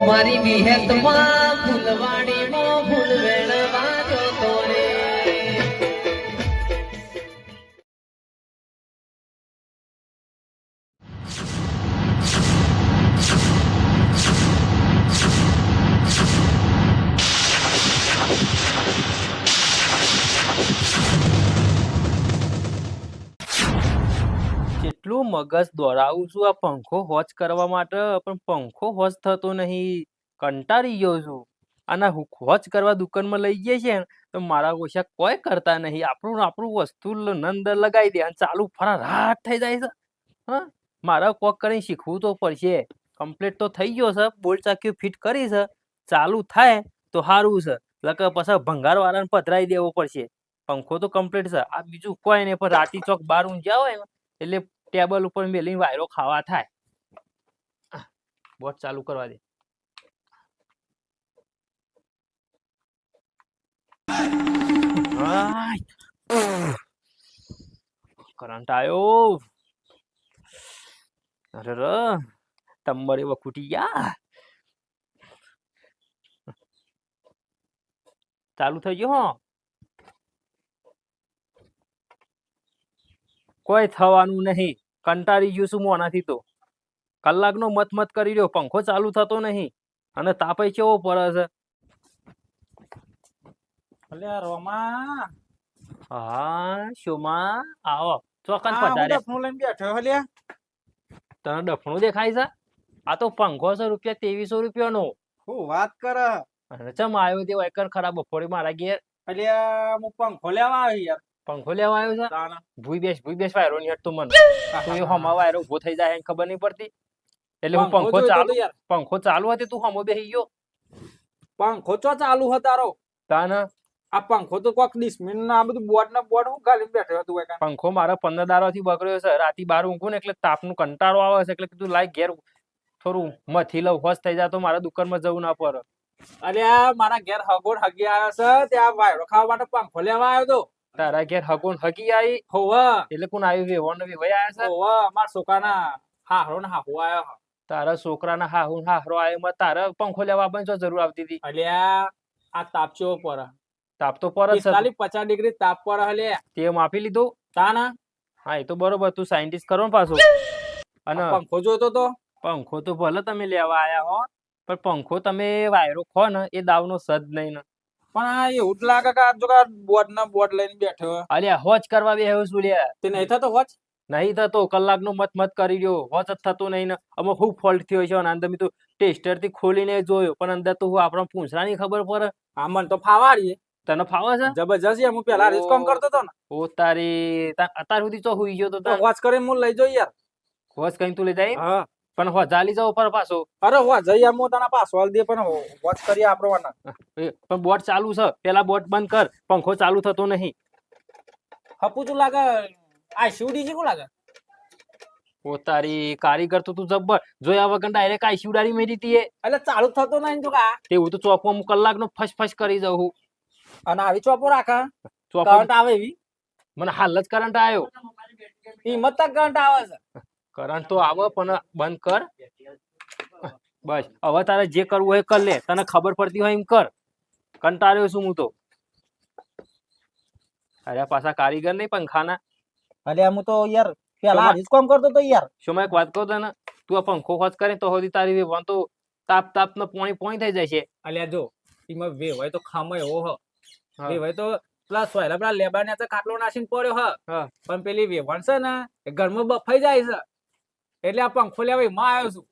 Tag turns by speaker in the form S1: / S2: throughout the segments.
S1: મારી વિહેતમાં ફૂલવાડીમાં
S2: મગજ દોડાવું છું. આ પંખો હોજ કરવા માટે, પણ પંખો હોજ થતો નહીં. કંટાળી ગયો છું. હું હોજ કરવા દુકાનમાં લઈ ગયા છે તો મારા ઓછા કોઈ કરતા નહીં. આપણું આપણું વસ્તુ નંદ લગાવી દે અને ચાલુ ફરારાટ થઈ જાય છે. હા, મારે કોક કરીને શીખવું તો પડશે. કમ્પ્લીટ તો થઈ ગયો છે. બોલ્ટ ચાક્યું ફિટ કરી છે. ચાલુ થાય તો સારું છે. લકે પછી ભંગારવાળાને પધરાવી દેવો પડશે. પંખો તો કમ્પ્લીટ છે. આ બીજું કોઈ નહીં. પણ રાતી ચોક બાર ઊંઝા હોય એટલે ટેબલ ઉપર મેલી વાયરો ખાવા થાય. બોટ ચાલુ કરવા દે. કરંટ આવ્યો અરે ર તંબરે વખૂટી ગયા. ચાલુ થઈ ગયો હો. કોઈ થવાનું નહીં. કંટાળી ગયું છું હું આનાથી તો. કલાકનો મત મત કરી રહ્યો પંખો ચાલુ થતો નહીં અને તાપે કેવો પડે છે?
S3: અલ્યા રોમા.
S2: હા શોમાં આવો ચોકન
S3: આ હું લઈને બેઠો અલ્યા
S2: તને ડફણું દેખાય છે? આ તો પંખો છે રૂપિયા ત્રેવીસો રૂપિયાનો.
S3: હું વાત કર?
S2: અને ચમ આવ્યો તે એકર ખરાબ બપોરે મારા ઘેર?
S3: અલ્યા હું પંખો લેવા આવ્યો યાર.
S2: પંખો લેવા આવ્યો છે. ભૂઈ બેસ ભૂઈ બેસ વાયરો ની હટતો મને. તું એ હમા વાયરો ઊભો થઈ જાય ખબર નહીં પડતી. એટલે હું પંખો ચાલુ પંખો ચાલુ હતી તું હમો બેસી ગયો.
S3: પંખો ચો ચાલુ હતો તારો
S2: તાના.
S3: આ પંખો તો કોક ડિસ્મિન ના આ બધું બોર્ડ ના બોર્ડ હું ગાલી બેઠો હતો
S2: પંખો મારા પંદરથી બગડ્યો છે. રાતી બાર ઊંઘું ને એટલે તાપનું કંટાળો આવે છે. એટલે કીધું લાય ઘેર થોડું મથી લઉં હોશ થઈ જાય તો મારા દુકાનમાં જવું ના પડે.
S3: અલ્યા મારા ઘેર હગોડ હગી આવ્યો છે. ત્યાં વાયરો ખાવા માટે પંખો લેવા આવ્યો તો.
S2: તારા ઘેર હગોન હગી આઈ.
S3: હોવા.
S2: એટલે કોણ આવ્યું વેવણ ને વયા આયા છે?
S3: હોવા અમારા છોકરાના હાહરો ને હાહુ આયો
S2: તારા છોકરાના હાહુ હાહરો આયો માં તારા પંખો લેવા શું જરૂર આવતી હતી.
S3: અલ્યા આ તાપચો પર
S2: તાપ તો પર જ છે.
S3: પિસ્તાલીસ પચાસ ડિગ્રી તાપ પર હલે.
S2: તે માપી લીધું?
S3: તાના
S2: હા એ તો બરોબર. તું સાયન્ટિસ્ટ કરો ને પાછું. અને
S3: પંખો જોતો તો?
S2: પંખો તો ભલે તમે લેવા આયા હો પણ પંખો તમે વાયરો ખો ને એ દાવનો સદ નહીં ને.
S3: પણ આ એવું જ લાગે કે આ જો બોર્ડ ના બોર્ડ લઈને બેઠો.
S2: અલ્યા હોચ કરવા બે શું લ્યા?
S3: તે નહીં થતો હોચ
S2: નહીં થતો કલાકનું મત મત કરી રહ્યો હોચ જ થતો નહીં ને અમુક ખૂબ ફોલ્ટ થયો છે? અને અંદર મેં તો ટેસ્ટરથી ખોલીને જોયો પણ અંદર તો હું આપણા પૂંછડાની ખબર પડે.
S3: હા મને તો ફાવાડીએ.
S2: તને ફાવે છે?
S3: જબરજસ્ત હું પેલા રીસ કામ કરતો હતો ને.
S2: ઓ તારી અત્યાર સુધી તો હુઈ ગયો તો
S3: તો હોચ કરીને હું લઈ જોઈ યાર.
S2: હોચ કઈ તું લઈ જાય
S3: હા.
S2: પણ હો જાલી જાવ પર પાછો.
S3: અરે હો જઈ આ હું પાછો હાલ દે પણ વોચ કરી આપણો વાના
S2: પણ બોટ ચાલુ છે. પેલા બોટ બંધ કર. પંખો ચાલુ થતો નહીં.
S3: હપુ તું લાગે આ શિવડી જેવું લાગે?
S2: ઓ તારી કારીગર તો તું જબ્બર. જોયા વગર ડાયરેક્ટ આ શિવડારી મેરી તીએ
S3: એટલે ચાલુ થતો નહીં તો કા?
S2: તે હું તો ચોપો હું કલાકનો ફસ ફસ કરી જાઉં છું
S3: અને આવી ચોપો રાખા?
S2: ચોપો
S3: આવે એવી?
S2: મને હાલ જ કરંટ આવ્યો.
S3: હિંમત તક કરંટ આવે છે.
S2: કરંટ તો આવે પણ બંધ કર. બસ. હવે તારે જે કરવું હોય કર લે. તને ખબર પડતી હોય એમ કર. કંટાળ્યો છું હું તો. અરે પાછા કારીગર નહીં પંખાના.
S3: અરે હું તો યાર પેલા? કામ કરતો તો યાર.
S2: શું એક વાત કહું તને. તું આ પંખો ખોજ કરે તો સુધી તારી વે તો તાપ તાપ ને પોણી પોણી થઈ જાય છે.
S3: અલ્યા જો એમાં હોય તો ખામો એવો હ.
S2: હા.
S3: વેવાય તો પ્લસ હોય પેલા લેબા ને ખાટલો નાસીને પડ્યો હ. પણ પેલી વેવણ છે ને ઘરમાં બફાઈ જાય છે. એટલે આ પંખો લેવા માં આવ્યો છું.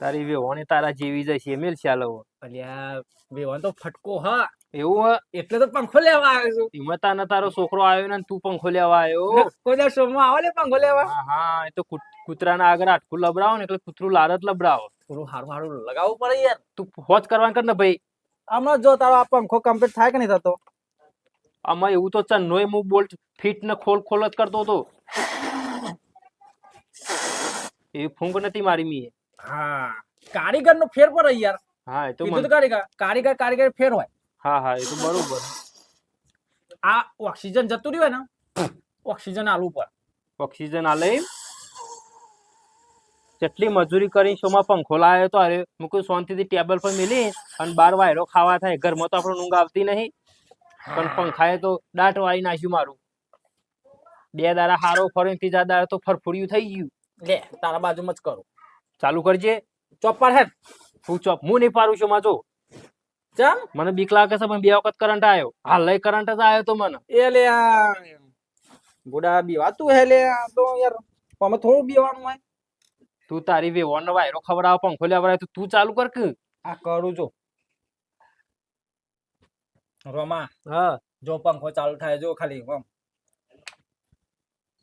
S2: તારી વેવાણી તારા જેવી જાય છે મેલ ચાલો
S3: અલ્યા વેવાણ તો ફટકો હા.
S2: એવું હા?
S3: એટલે તો પંખો લેવા આવ્યો છું.
S2: હિંમતા તાને તારો છોકરો આવ્યો ને તું પંખો લેવા આવ્યો
S3: કોઈ દિવસ શોમાં આવે ને પંખો લેવા.
S2: હા એ તો કૂત- કૂતરાના આગળ આટકું લબડાવો ને એટલે કૂતરું લારત લબડાવો.
S3: થોડું હારું હારું લગાવવું પડે યાર.
S2: તું હોજ કરવાનું કર ને ભાઈ.
S3: હમણાં જો તારો આ પંખો કમ્પ્લીટ થાય કે નહીં થતો?
S2: આમાં એવું તો ચન્નોય હું બોલ્ટ ફિટ ને ખોલ ખોલ જ કરતો હતો. એ ફૂંક નથી મારી મીએ.
S3: હા કારીગર નો ફેર પર યાર.
S2: હા એ તો
S3: કીધું તો કારીગર કારીગર કારીગર ફેર હોય.
S2: હા હા એ તો બરોબર.
S3: આ ઓક્સિજન જતું રહ્યું હોય ને ઓક્સિજન આલુ પર
S2: ઓક્સિજન આલે જેટલી મજૂરી કરી શોમાં પંખો લાવ્યો તો અરે મૂકું શાંતિથી ટેબલ પર મિલી અને બાર વાયરો ખાવા થાય. ઘરમાં તો આપણે ઊંઘ આવતી નહીં. પણ પંખાએ તો દાંત વાળી નાખ્યું મારું. બે દાડા હારો ફરીથી જા દારા તો ફરફુડિયું થઈ ગયું.
S3: લે તારા બાજુમાં જ કરું.
S2: ચાલુ કરજે.
S3: ચોપર હે
S2: હું ચોપ હું નહીં પારું છું માજો.
S3: ચમ?
S2: મને બીક લાગે છે પણ બે વખત કરંટ આવ્યો હાલ લઈ કરંટ જ આવ્યો તો મને.
S3: એ લે બુડા બીવાતું હે લે આ તો યાર. અમે થોડું બીવાનું હોય.
S2: તું તારી વેવણનો વાયરો ખવડાવ પંખો લેવડાવ તો તું ચાલુ કર કે.
S3: આ કરું જો. રોમા
S2: હા.
S3: જો પંખો ચાલુ થાય જો ખાલી.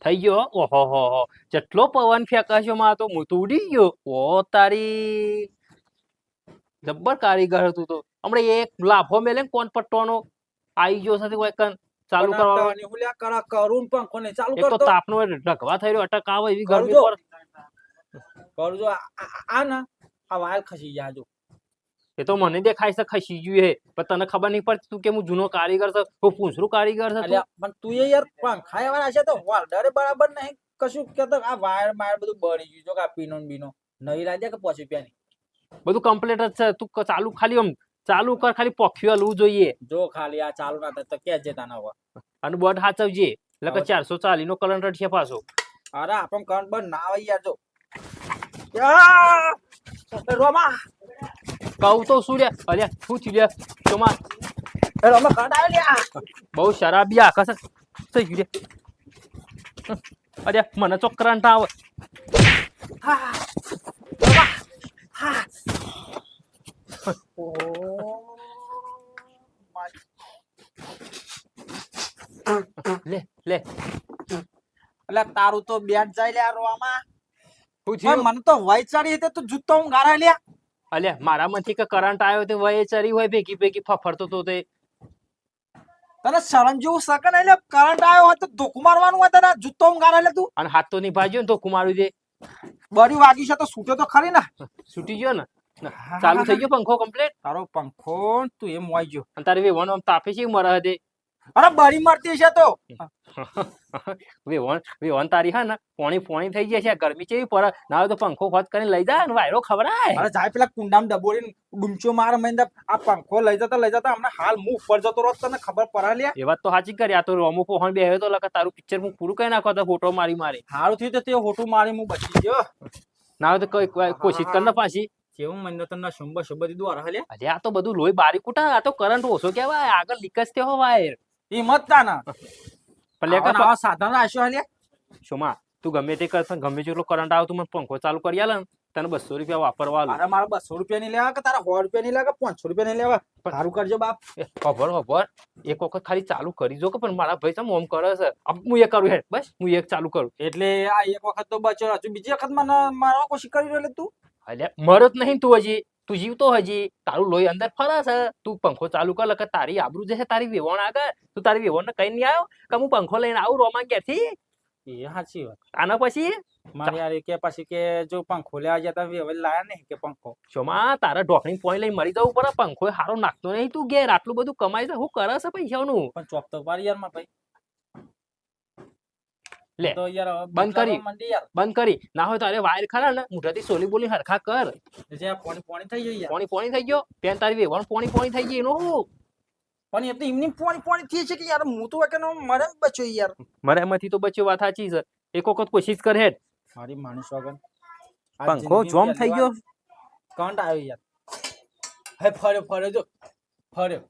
S2: થઈ ગયો ઓહો હો હો. જેટલો પવન ફેંકાશો માં તો હું તો ઉડી ગયો. ઓ તારી જબ્બર કારીગર હતું તો. હમણાં એક લાફો મેલે ને કોણ પટ્ટોનો? આવી ગયો સાથે કોઈ કન ચાલુ
S3: પણ આ
S2: કરવા
S3: ટવાની હું કરા કરું પણ કોને ચાલુ
S2: કરતો તો તાપનો ઢકવા થઈ રહ્યો અટક આવે એવી ગરમી પર.
S3: કરજો. આ- ના આ વાયર ખસી ગયા જો.
S2: એ તો મને દેખાય છે ખસી ગયું હે પણ તને ખબર નહીં પડતી તું કે હું જૂનો કારીગર છે? હું પૂંછરું કારીગર છે?
S3: પણ તું એ યાર પંખા એવા છે તો હોલ્ડરે બરાબર નહીં. કશું કે આ વાયર માયર બધું બળી ગયું જો કે આ પીનો બીનો. નવી લાગ્યા કે પછી પ્યાની
S2: બધું કમ્પ્લીટ જ છે. તું ચાલુ ખાલી આમ ચાલુ કર ખાલી પોખ્યું હલવું જોઈએ.
S3: જો ખાલી આ ચાલુ ના તો કે જે તાના હવે
S2: અને બોર્ડ હાચવજે. એટલે કે ચારસો ચાલીસ નો કરંટ છે પાછો.
S3: અરે આપણ કરંટ બંધ ના આવે યાર જો. રોમા!
S2: કહું તો શું રે અલ્યા શું થયું લે ચોમા
S3: એ રોમા કરંટ આવે લ્યા
S2: બહુ શરાબી આકાશ થઈ ગયું રે અરે મને તો કરંટ આવે
S3: હા રોમા હા ઓહ મારી
S2: લે લે
S3: એટલે તારું તો બેટ જાય લ્યા રોમા
S2: શું
S3: પણ
S2: થયું
S3: મને તો વાઈ ચડી હતી તો જૂતો હું ગારા લ્યા
S2: અલ્યા મારા માંથી કે કરંટ આવ્યો તે વયે ચરી હોય ભેગી ભેગી ફફરતો તો તે.
S3: તને શરમ જેવું સકે ને એટલે કરંટ આવ્યો હોય તો ધોકું મારવાનું હોય તને જૂતો ગારા લે તું.
S2: અને હાથ તો નિભાજ્યો ને ધોકું મારું દે
S3: બરી વાગી છે તો છૂટ્યો તો ખરી ને.
S2: છૂટી ગયો ને? ચાલુ થઈ ગયો પંખો કમ્પ્લીટ
S3: તારો પંખો તું એમ વાઈ ગયો.
S2: અને તારે વેવણ આમ તાપે છે મરે દે
S3: અરે બારી મરતી છે તો.
S2: વેવણ વેવણ તારી હા ને પોણી પોણી થઈ જાય છે ગરમી ચેવી પર ના તો પંખો હોત કરીને લઈ જા ને વાયરો ખવડાય.
S3: અરે જાય પેલા કુંડામાં ડબોડીને ડુમચો માર મહિને આ પંખો લઈ જતા લઈ જતા હમણાં હાલ હું ઉપર જતો રહો તને ખબર પડે લ્યા.
S2: એ વાત તો સાચી કરી આ તો રોમો પોહણ બે તો લખા તારું પિક્ચર હું પૂરું કઈ નાખો તો ફોટો મારી મારી.
S3: સારું થયું તો તે હોટું મારી હું બચી ગયો.
S2: ના હોય તો કોઈ કોશિશ કર ને પાછી.
S3: કેવું મને તને શુંબ શુંબ દીધું અરે
S2: આ તો બધું લોહી બારી કુટા આ તો કરંટ ઓછો કેવાય આગળ લીકેજ થયો વાયર
S3: હિંમત તાના
S2: પણ લે
S3: આવા સાધન રાખ્યો હાલે
S2: શોમા તું ગમે તે કર પણ ગમે તેટલો કરંટ આવે તું મને પંખો ચાલુ કરી આલે તને બસો રૂપિયા વાપરવા આલું.
S3: અરે મારા બસો રૂપિયા ની લેવા કે તારા સો રૂપિયા ની લેવા કે પાંચસો રૂપિયા ની લેવા? સારું કરજો બાપ.
S2: ખબર ખબર. એક વખત ખાલી ચાલુ કરી જો કે પણ મારા ભાઈ તમે ઓમ કરે છે. હું એક કરું હેડ બસ હું એક ચાલુ કરું.
S3: એટલે આ એક વખત તો બચ્યો હજુ બીજી વખત મને મારવા કોશિશ કરી રહ્યો તું.
S2: અલ્યા મરત નહીં તું હજી. તું જીવતો હજી તારું લોહી અંદર ફરે છે તું પંખો ચાલુ કર કે તારી આબરૂ જશે તારી વેવણ આગળ. તું તારી વેવણ કઈ નહીં આવ્યો કે હું પંખો લઈને આવું રોમા ક્યાંથી
S3: એ સાચી વાત.
S2: આના પછી?
S3: મારી યાર કે પછી કે જો પંખો લેવા જતા હવે લાયા નહીં કે પંખો?
S2: ચોમા તારા ઢોકણી પોઈ લઈને મરી જવું પડે પંખો હારો નાખતો નહીં તું ઘેર. આટલું બધું કમાય છે હું કરે છે પૈસાનું?
S3: પણ ચોપ તો પાડી યારમાં ભાઈ.
S2: લે,
S3: તો યાર
S2: બંધ કરી. બંધ કરી. ના હોય તો અરે વાયર ખરા ને મુઠાથી સોલી બોલી હરખા કર.
S3: જે પોણી પોણી થઈ ગઈ
S2: પોણી પોણી થઈ ગયો? પેન તારી વેવણ પોણી પોણી થઈ ગઈ એનું હું
S3: પણ એ તો એમની પોણી પોણી થઈ છે કે યાર હું તો કે મરે બચ્યો યાર.
S2: મરે એમાંથી તો બચ્યો વાત સાચી છે. એક વખત કોશિશ કર હેડ.
S3: મારી માણસ વગર
S2: પંખો જોમ થઈ ગયો?
S3: કંટ આવ્યો યાર. હે ફર્યો ફર્યો જો. ફર્યો.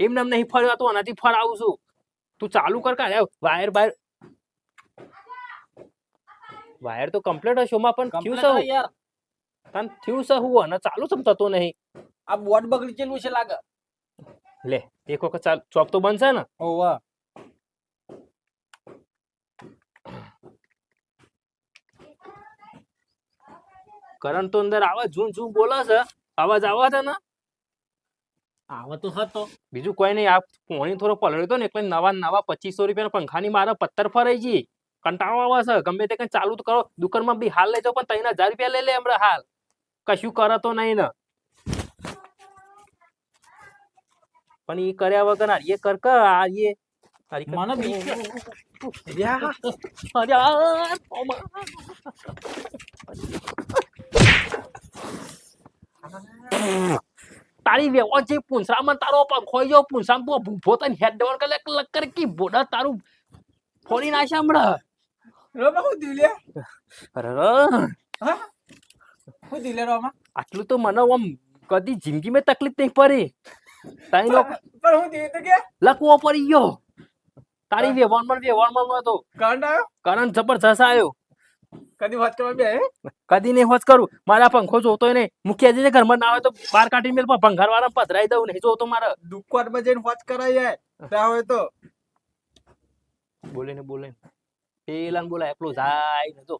S2: એમ નામ નહીં ફર્યો તો આનાથી ફરાવું છું. તું ચાલુ કર કાઢ વાયર બાયર વાયર તો કમ્પ્લીટ હશે માં પણ થયું છે
S3: યાર.
S2: તને થયું છે હું અને ચાલુ સમ થતો નહીં.
S3: આ બોર્ડ બગડી ગયેલું છે લાગે.
S2: લે એક વખત ચાલ ચોપ તો બનશે ને?
S3: ઓવા
S2: કરંટ તો અંદર આવે ઝૂમ ઝૂમ બોલે છે. અવાજ આવે છે ને?
S3: આવો તો હતો.
S2: બીજું કોઈ નહીં આ પોણી થોડો પલળ્યો હતો ને એટલે નવા નવા પચીસો રૂપિયાના પંખાની મારે પત્તર ફરાઈ ગઈ. કંટાળો આવે છે ગમે તે કઈ ચાલુ તો કરો દુકાનમાં બી હાલ લઈ જાઓ પણ તઈના હજાર રૂપિયા લઈ લે હમણાં હાલ કશું કરે તો નહીં ને પણ એ કર્યા વગર આ એ કર આ એ તારી
S3: મને
S2: વેવો છે પૂંછરામાં તારો ખોઈ ગયો પૂંછરામાં તું ભૂભો તને હેડ દેવાનું કલે લક્કર કરે કી બોડા તારું ફોડી નાખ્યા હમણાં
S3: રોમા હું દિલે
S2: અરે
S3: હા? હું દિલે રોમા?
S2: આટલું તો મને આમ કદી જિંદગીમાં તકલીફ નહીં પડી. તાઈ નો
S3: પણ હું દિલે તો કે
S2: લકવો પડી ગયો. તારી વેવાણમાં વેવાણમાં તો
S3: કાંડ આવ્યો?
S2: કરંટ જબરજસ્ત આવ્યો.
S3: કદી વાત કરવા બે
S2: કદી નહીં હોજ કરું. મારા પંખો જોતો નહીં. મૂકી ને ઘરમાં ના હોય તો બાર કાઢી મેલ પર ભંગાર વાળા પધરાઈ દઉં નહીં. જોતો મારે
S3: દુકાનમાં જઈને વાત કરાય જાય ત્યાં હોય તો.
S2: બોલે ને બોલે પેલા ને બોલાય પેલો જાય ને તો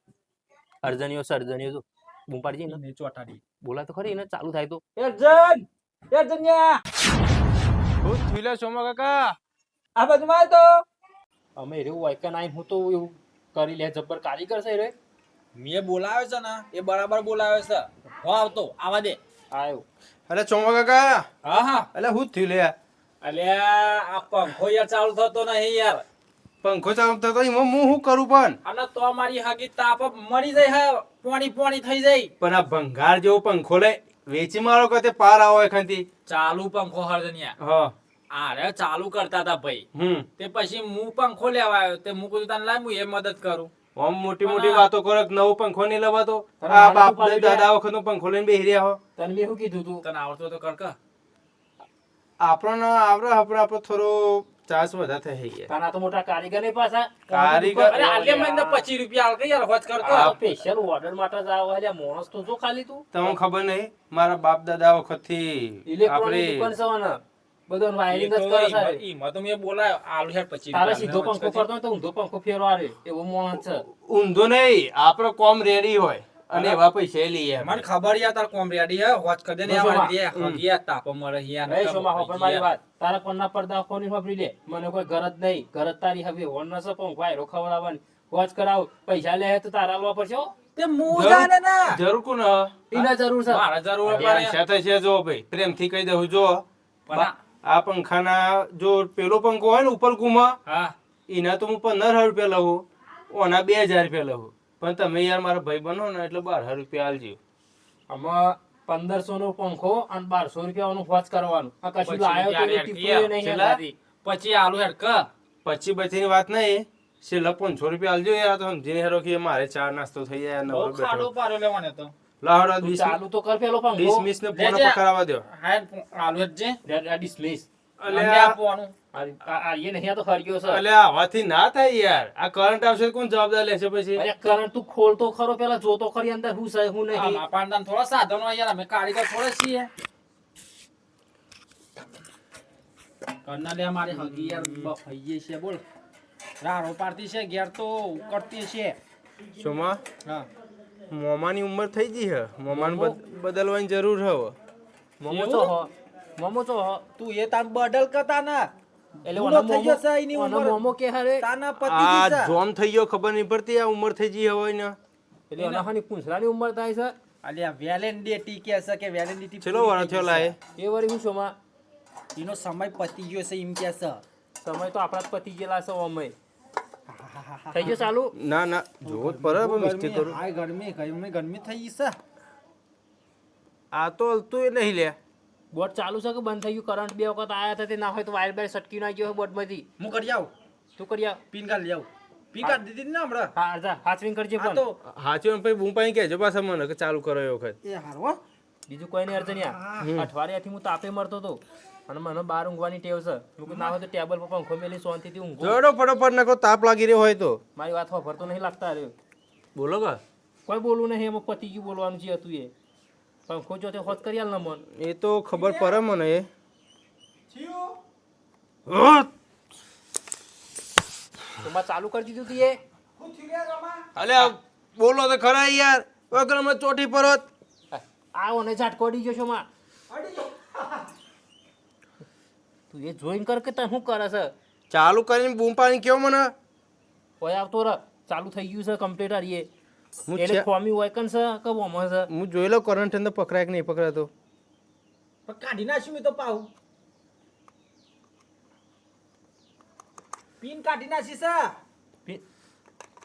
S2: અર્જનીઓ સર્જનીઓ તો બૂમ પાડી ને
S3: ચોટાડી
S2: બોલા તો ખરી ને ચાલુ થાય તો.
S3: અર્જન એર્જન્યા
S4: હું થીલે સોમા કાકા?
S3: આ બાજુમાં તો.
S2: અમે એવું કે નાઈ હું તો એવું કરી લે જબ્બર કારીગર છે રે.
S3: મેં બોલાવ્યો છે ને એ બરાબર બોલાવ્યો છે. હો આવતો આવા દે.
S2: આવ્યો
S4: અરે ચોમા કાકા?
S3: હા હા.
S4: એટલે હું થયું લે
S3: અલ્યા આ પંખો યાર ચાલુ થતો નહીં યાર.
S4: પંખો ચાલુ થતો એમાં હું શું કરું પણ?
S3: અને તો મારી હગી તાપ મરી જાય હા પોણી પોણી થઈ જાય.
S4: પણ આ ભંગાર જેવો પંખો લે વેચી મારો કતે પાર આવો એખાનથી?
S3: ચાલુ પંખો હરદનિયા
S4: હા.
S3: આરે ચાલુ કરતા હતા ભાઈ.
S4: હમ.
S3: તે પછી હું પંખો લેવા આવ્યો તે હું કીધું તને હું એ મદદ કરું.
S4: ઓમ મોટી મોટી વાતો કરો નવો પંખો નહીં લેવાતો આ બાપ દાદા વખત નો પંખો લઈને બેહી રહ્યા હો.
S2: તને મેં શું કીધું તું?
S3: તને આવડતો તો કર
S4: આપણો આવડે આપણે આપણો થોડો ચાર્જ બધા થઈ ગયા.
S2: તારા તો મોટા કારીગર ને પાછા.
S4: કારીગર-
S3: અરે આલે મને પચીસ રૂપિયા આલ કે યાર હોજ કરતો.
S2: સ્પેશિયલ ઓર્ડર માટે જ આવો એટલે મોણસ તો જો ખાલી તું.
S4: તમને ખબર નહીં મારા બાપ દાદા વખતથી
S2: ઇલેક્ટ્રોનિક દુકાન
S4: આપણે
S2: છે બધો વાયરિંગ જ
S3: કરે તો ઈ-
S2: છે.
S3: ઈમાં તો મેં બોલાયો આલુ હેડ પચીસ
S2: તારે
S3: રૂપિયા.
S2: સીધો પંખો કરતો તો ઊંધો પંખો ફેરવા આવે એવો મોણસ છે.
S4: ઊંધો નહીં આપણો કોમ રેડી હોય. અને એવા પૈસા લઈએ
S3: મને ખબર યાર તાર કોમ રેડી હે? હોચ કર દે ને
S2: બસો
S3: દે હગિયા તાપ મરે યાર
S2: એ હો હોપર મારી વાત. તારા કોણના પડદા કોની વાપરી લે? મને કોઈ ગરજ નહીં. ગરજ તારી હવે હોન ન સપો ભાઈ ખવડાવવાની હોચ કરાવ. પૈસા લે તો તારા આલવા પડશે.
S3: તે
S4: જરૂર-
S3: જાણે ના.
S4: જરૂર કોણ
S2: એના જરૂર છે.
S3: મારા જરૂર પડે.
S4: સાથે છે જો ભાઈ. પ્રેમથી કહી દઉં જો.
S3: પણ આ-
S4: આ પંખાના જો પેલો પંખો હોય ને ઉપર ગુમા
S3: હા.
S4: એના તો હું પંદર હજાર રૂપિયા લઉં. ઓના બે હજાર રૂપિયા લઉં. પણ તમે યાર મારા ભાઈ બનો ને એટલે બાર હજાર રૂપિયા આલજો.
S2: આમાં પંદરસો નો પંખો અને બારસો રૂપિયા નું વોચ કરવાનું. આ કશું
S3: પછી
S2: લાયો તો એ નહીં?
S3: પછી આલુ હેડ ક?
S4: પછી બચીની વાત નહીં. છેલ્લા પાંચસો રૂપિયા આલજો યાર તો સમજીને હેરો કે મારે ચા નાસ્તો થઈ જાય નવરો
S3: બહુ ખાડો
S4: બેઠો.
S3: પારો લેવાનો તો.
S4: લાવડો
S2: તું ચાલુ તો કર પેલો પંખો.
S4: ડિસમિસ ને ફોન
S3: લેજે.
S4: પકડાવા દો
S3: હાડ આલુ હેડ જે.
S2: ડિસમિસ
S4: અલે
S3: અલે
S4: આ-
S3: આપવાનું
S2: આ એ નહીં આ તો હરિયો છે.
S4: અલે આવાથી ના થાય યાર. આ કરંટ આવશે કોણ જવાબદાર લેશે પછી?
S2: અરે કરંટ તું ખોલતો ખરો પેલા જોતો ખરી અંદર હું છે હું નહીં.
S3: આમાં થોડા સાધનો યાર અમે કારીગર થોડા છીએ. કરના મારે હગી યાર બફાઈએ છે બોલ. રાડો પાડતી છે ઘેર તો ઉકળતી છે.
S4: સોમા
S3: હા.
S4: મોમાની ઉંમર થઈ ગઈ હે. મોમાન બદ- બદલવાની જરૂર હવે.
S2: મમો હો મમો તો
S3: તું એ તાન બદલ કરતા ના.
S2: એટલે ઓનો
S3: થઈ
S2: મોમો
S3: છે એની ઉંમર.
S2: મોમો કે હરે
S3: તાના પતિ
S4: આ જોમ થઈ ગયો ખબર નહીં પડતી આ ઉંમર થઈ ગઈ હવે ને.
S2: એટલે ઓના હાની પૂંછડાની ઉંમર થાય છે.
S3: અલ્યા વેલેન્ડિટી કે છે કે વેલેન્ડિટી
S4: ચલો વરસ થયો લાય.
S2: એ વળી હું શોમાં
S3: એનો સમય પતી ગયો છે એમ કે છે.
S2: સમય તો આપણા જ પતી ગયેલા છે ઓમય. થઈ ગયો ચાલુ?
S4: ના ના જોવો જ પડે પણ મિસ્ટેક
S3: ગરમી,
S4: કરું.
S3: આ ગરમી ગરમી ગરમી થઈ ગઈ છે.
S4: આ તો હલતું એ નહીં લે.
S2: બોટ ચાલુ છે કે બંધ થઈ ગયું? કરંટ બે વખત આયા હતા તે ના હોય તો વાયર બાયર સટકી ના ગયો હોય બોટમાંથી.
S3: હું કરી આવું.
S2: તું કરી આવ.
S3: પિન કાર્ડ લઈ આવું. પિન કાર્ડ દીધી ને હમણાં?
S2: હા જા હાચવીન કરજે પણ
S3: હાચવીન
S4: હાચી ભાઈ બૂમ પાઈ કહેજો પાછા મને કે ચાલુ કરો એ વખત.
S3: એ હારો
S2: બીજું કોઈ નહીં અર્જન્યા અઠવાડિયાથી હું તાપે મરતો હતો. અને મને બહાર ઊંઘવાની ટેવ છે. હું ના હોય તો ટેબલ પર પંખો મેલી શાંતિથી ઊંઘો.
S4: જોડો ફટોફટ નકો તાપ લાગી રહ્યો હોય તો.
S2: મારી વાત ખબર તો નહીં લાગતા રહ્યો
S4: બોલો કા?
S2: કોઈ બોલવું નહીં એમાં પતિ ગયું બોલવાનું જે હતું એ. પંખો જો તે હોત કરી આલ મન.
S4: એ તો ખબર પડે મને. એ હોત!
S2: તો ચાલુ કરી દીધું તું એ?
S4: અલે બોલો તો ખરા યાર. વગર અમે ચોટી પરત
S2: આવો ને ઝાટકો અડી ગયો છો માં. તું એ જોઈન કર કે તને શું કરે છે?
S4: ચાલુ કરીને બૂમ પાણી કેવો મને?
S2: કોઈ આવતો ર ચાલુ થઈ ગયું છે કમ્પ્લીટ હારીએ એટલે
S4: છે-
S2: વાયકન છે? કે ઓમાં છે
S4: હું જોઈ લઉં કરંટ અંદર પકડાય કે નહીં પકડાતો.
S3: પણ કાઢી નાખ્યું મેં તો પાઉં પિન કાઢી નાખી છે.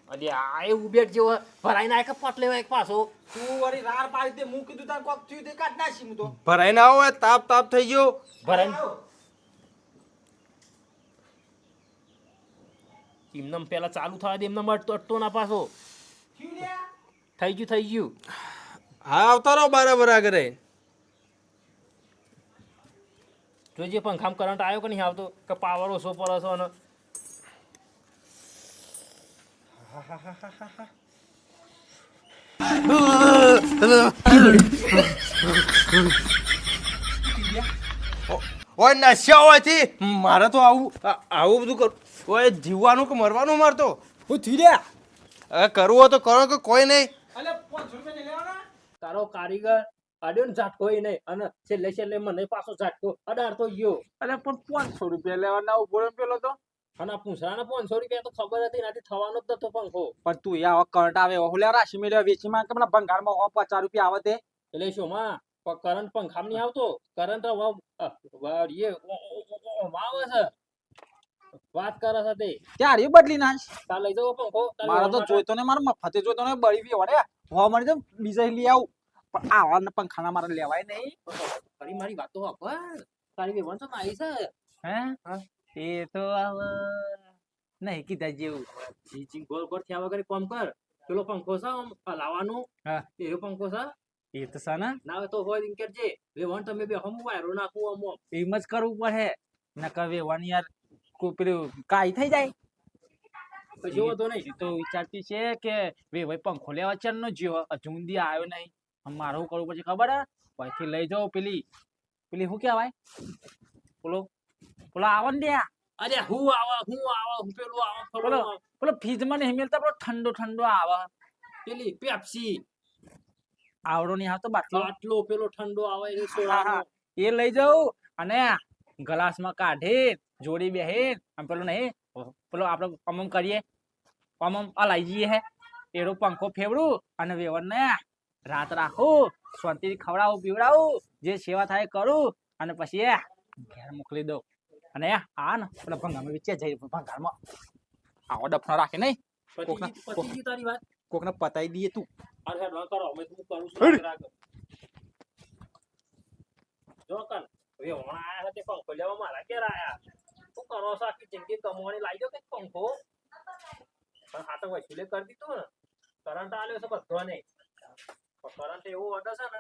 S2: અરે આ એ ઉબેટ જેવો ભરાઈ નાખે પટ લેવા પાછો?
S3: તું વળી રાર પાડી દે હું કીધું તાર કોક થયું તે કાઢ નાખી હું તો.
S4: ભરાઈ ના હોય તાપ તાપ થઈ ગયો.
S2: ભરાઈ એમને પેલા ચાલુ થવા દે એમને અટતો ના પાછો? થઈ ગયું થઈ ગયું
S4: હા આવતા રહો બરાબર આગળ
S2: જોજે પંખામ કરંટ આવ્યો કે નહીં આવતો? કે પાવર ઓછો પડે છે અને
S4: ઓય નશ્યા હોયથી મારે તો આવું આવું બધું કર ઓય જીવવાનું કે મરવાનું મારતો
S3: હું થઈ લ્યા?
S4: હવે કરવું હોય તો કરો કે કોઈ નહીં
S3: અલે 500 રૂપિયા નહીં લેવાના?
S2: તારો કારીગર આડ્યો ને ઝાટકો એ નહીં અને છેલ્લે છેલ્લે મને પાછો ઝાટકો તો ગયો
S3: અલે પણ 500 રૂપિયા લેવાના ઊભો પેલો તો
S2: અને આ પૂંછડાના પાંચસો રૂપિયા તો ખબર હતી નથી થવાનો જ નતો પંખો
S3: પણ તું એ આવા કરંટ આવે ઓલે રાશિ મેળવ્યા વેચી માં કે મને ભંગારમાં હો પચાસ રૂપિયા આવે તે
S2: એટલે શું માં કરંટ પંખામ નહીં આવતો કરંટ આવે છે વાત કરે છે તે
S3: ત્યાં બદલી નાખ?
S2: તાર લઈ જવો પંખો
S3: મારો તો. જોઈતો ને મારે મફતે જોઈતો ને બળી બી વળે. હવા મારી તો બીજા લઈ આવું. પણ આવા પંખાના મારે લેવાય નહીં.
S2: ફરી મારી વાત તો વાપર તારી વેવણ તો આવી છે.
S3: હે? એ તો આવ નહીં કીધા જેવું.
S2: ચીચી ગોળ ગોળ થયા વગર કોમ કર. પેલો પંખો છે હલાવાનો
S3: હા.
S2: એ પંખો છે.
S3: એ તો છે ને.
S2: તો હોય એમ કરજે. વેવણ તમે બે હમ વાયરો નાખું આમ.
S3: એમ જ કરવું પડે. નકર વેવાની યાર પેલું કાઈ થઈ જાય?
S2: પછી વધુ નહીં
S3: તો વિચારતી છે કે વે ભાઈ પંખો લેવા ચાલ નો જ્યો હજુ આવ્યો નહીં. મારે શું કરવું પછી ખબર હે? અહીંથી લઈ જાઉં પેલી પેલી શું કહેવાય? બોલો બોલો આવે ને ત્યાં
S2: અરે હું આવા હું આવા હું પેલું આવા
S3: બોલો. બોલો ફ્રીજમાં નહીં મેલતા પેલો ઠંડો ઠંડો આવે.
S2: પેલી પેપ્સી.
S3: આવડો નહીં આવતો બાટલો.
S2: બાટલો પેલો ઠંડો આવે એ
S3: લઈ જાઉં અને ગ્લાસમાં કાઢી જોડી બેહી આમ પેલો નહીં પેલો આપણે અમમ કરીએ અમમ અલાઈ લઈ જઈએ હે. એરો પંખો ફેવડું અને વેવરને રાત રાખું શાંતિથી ખવડાવું પીવડાવું જે સેવા થાય કરું અને પછી એ ઘેર મોકલી દઉં અને આ ને પેલા ભંગારમાં વેચ્યા જઈ ભંગારમાં આવો ડફનો રાખે નહીં. કોકના- કોકને પતાઈ દઈએ તું.
S2: અરે ન કરો અમે તું કરું છું જો કન હવે હમણાં આયા તે પંખો લેવા મારા ઘેર આયા શું કરો છો? આખી જિંદગી કમાવાની લાવી કે પંખો? પણ હા તો વસૂલે કરી દીધું ને. કરંટ આલ્યો છે બધો નહીં કરંટ એવો વધે છે ને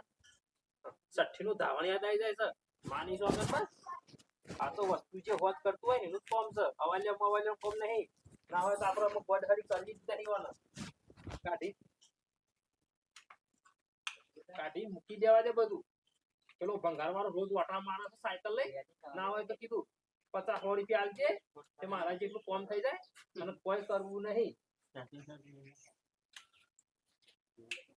S2: સઠ્ઠી નું ધાવણ યાદ જાય છે. માની છો બસ? આ તો વસ્તુ જે હોત કરતું હોય એનું જ કોમ છે. અવાલ્યમ અવાલ્યમ કોમ નહીં. ના હોય તો આપણે બડ હરી નહીં વાળા કાઢી. કાઢી, મૂકી દેવા દે બધું. પેલો ભંગાર વાળો રોજ વાટા મારે છે સાયકલ લઈ, ના હોય તો કીધું, પચાસ સો રૂપિયા આલજે તે મારા જેટલું કોમ થઈ જાય અને કોઈ કરવું નહીં.